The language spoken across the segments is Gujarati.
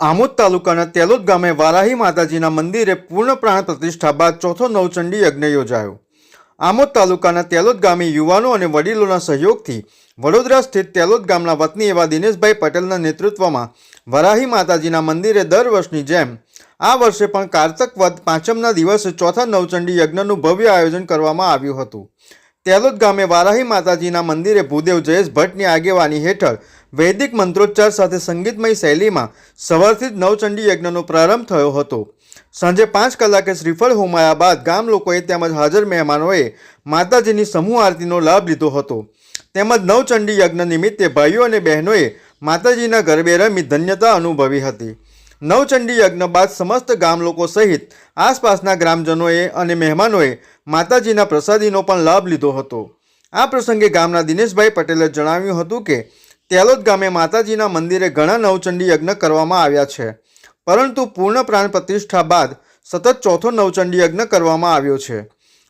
આમોદ તાલુકાના તેલોદ ગામે વારાહી માતાજીના મંદિરે પૂર્ણ પ્રાણ પ્રતિષ્ઠા બાદ ચોથો નવચંડી યજ્ઞ યોજાયો. આમોદ તાલુકાના તેલોદ ગામે યુવાનો અને વડીલોના સહયોગથી વડોદરા સ્થિત તેલોદ ગામના વતની એવા દિનેશભાઈ પટેલના નેતૃત્વમાં વરાહી માતાજીના મંદિરે દર વર્ષની જેમ આ વર્ષે પણ કારતક વદ પાંચમના દિવસે ચોથા નવચંડી યજ્ઞનું ભવ્ય આયોજન કરવામાં આવ્યું હતું. તેલોદ ગામે વારાહી માતાજીના મંદિરે ભૂદેવ જયેશ ભટ્ટની આગેવાની હેઠળ વૈદિક મંત્રોચ્ચાર સાથે સંગીતમય શૈલીમાં સવારથી જ નવચંડી યજ્ઞનો પ્રારંભ થયો હતો. સાંજે પાંચ કલાકે શ્રીફળ હોમાયા બાદ ગામ લોકોએ તેમજ હાજર મહેમાનોએ માતાજીની સમૂહ આરતીનો લાભ લીધો હતો. તેમજ નવચંડી યજ્ઞ નિમિત્તે ભાઈઓ અને બહેનોએ માતાજીના ગરબે રમી ધન્યતા અનુભવી હતી. નવચંડી યજ્ઞ બાદ સમસ્ત ગામ લોકો સહિત આસપાસના ગ્રામજનોએ અને મહેમાનોએ માતાજીના પ્રસાદીનો પણ લાભ લીધો હતો. આ પ્રસંગે ગામના દિનેશભાઈ પટેલે જણાવ્યું હતું કે તેલોદ ગામે માતાજીના મંદિરે ઘણા નવચંડી યજ્ઞ કરવામાં આવ્યા છે. પરંતુ પૂર્ણ પ્રાણ પ્રતિષ્ઠા બાદ સતત ચોથો નવચંડી યજ્ઞ કરવામાં આવ્યો છે.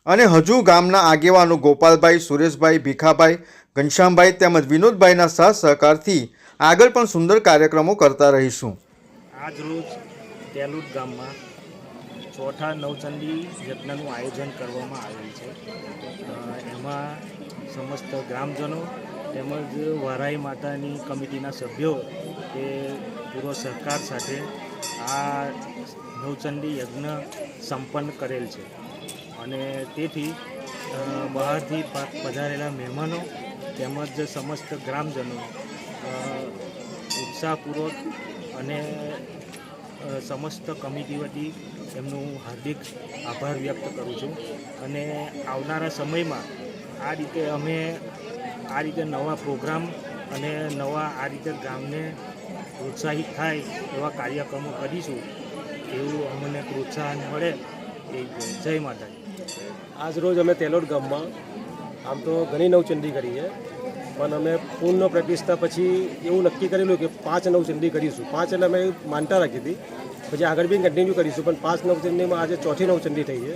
અને હજુ ગામના આગેવાનો ગોપાલભાઈ, સુરેશભાઈ, ભીખાભાઈ, ઘનશ્યામભાઈ તેમજ વિનોદભાઈના સહ સહકારથી આગળ પણ સુંદર કાર્યક્રમો કરતા રહીશું. આજ રોજ તેલુદ ગામમાં ચોથા નવચંડી યજ્ઞનું આયોજન કરવામાં આવેલ છે. એમાં સમસ્ત ગ્રામજનો તેમજ વરાઈ માતાની કમિટીના સભ્યો એ પૂરો સહકાર સાથે આ નવચંડી યજ્ઞ સંપન્ન કરેલ છે. અને તેથી બહારથી પધારેલા મહેમાનો તેમજ સમસ્ત ગ્રામજનો ઉત્સાહપૂર્વક અને સમસ્ત કમિટી વતી એમનું હાર્દિક આભાર વ્યક્ત કરું છું. અને આવનારા સમયમાં આ રીતે અમે આ રીતે નવા પ્રોગ્રામ અને નવા આ રીતે ગામને પ્રોત્સાહિત થાય એવા કાર્યક્રમો કરીશું એવું અમને પ્રોત્સાહન મળે એ જય માતાજી. આજ રોજ અમે તેલોડ ગામમાં, આમ તો ઘણી નવચંડી કરી છે. પણ અમે પૂર્ણ પ્રતિષ્ઠા પછી એવું નક્કી કરેલું કે પાંચ નવ નવચંડી કરીશું. પાંચ એટલે અમે માનતા રાખી હતી. પછી આગળ બી કન્ટિન્યુ કરીશું, પણ પાંચ નવ ચંદીમાં આજે ચોથી નવ ચંદી થઈ છે.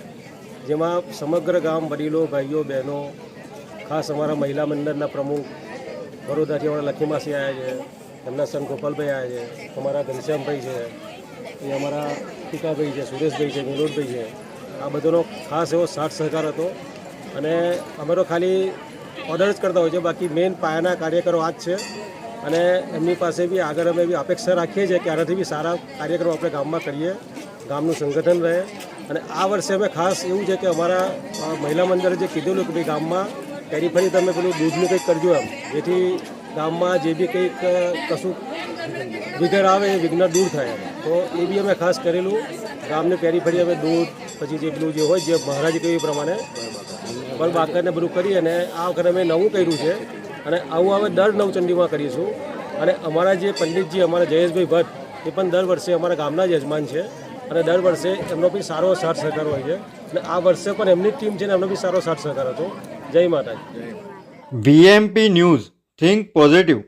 જેમાં સમગ્ર ગામ, વડીલો, ભાઈઓ, બહેનો, ખાસ અમારા મહિલા મંડળના પ્રમુખ, વડોદરાથી અમારા લખીમાસી આવ્યા છે, એમના સન ગોપાલભાઈ આવ્યા છે, અમારા ઘનશ્યામભાઈ છે, એ અમારા ટીકાભાઈ છે, સુરેશભાઈ છે, વિનોદભાઈ છે. આ બધાનો ખાસ એવો સાથ સહકાર હતો. અને અમારો ખાલી ઓર્ડર જ કરતા હોય છે. બાકી મેઇન પાયાના કાર્યકરો આ જ છે. અને એમની પાસે બી આગળ અમે બી અપેક્ષા રાખીએ છીએ કે આનાથી બી સારા કાર્યક્રમો આપણે ગામમાં કરીએ, ગામનું સંગઠન રહે. અને આ વર્ષે અમે ખાસ એવું છે કે અમારા મહિલા મંડળે જે કીધેલું કે ભાઈ ગામમાં ફરી તમે પેલું દૂધનું કંઈક કરજો એમ. જેથી ગામમાં જે બી કંઈક કશું વિઘર આવે એ વિઘ્ન દૂર થાય. તો એ બી અમે ખાસ કરેલું. ગામને ફેરી ફરી અમે દૂધ, પછી જે પેલું જે હોય જે મહારાજ કહ્યું એ પ્રમાણે બળ બાકરને બધું કરી અને આ વખતે અમે નવું કર્યું છે. અને આવું હવે દર નવચંડીમાં કરીશું અને અમારા જે પંડિતજી, અમારા જયેશભાઈ ભટ્ટ, એ પણ દર વર્ષે અમારા ગામના યજમાન છે. અને દર વર્ષે એમનો બી સારો સાથ સહકાર હોય છે. અને આ વર્ષે પણ એમની ટીમ છે ને એમનો બી સારો સાથ સહકાર હતો. જય માતાજી. VMP news, think positive.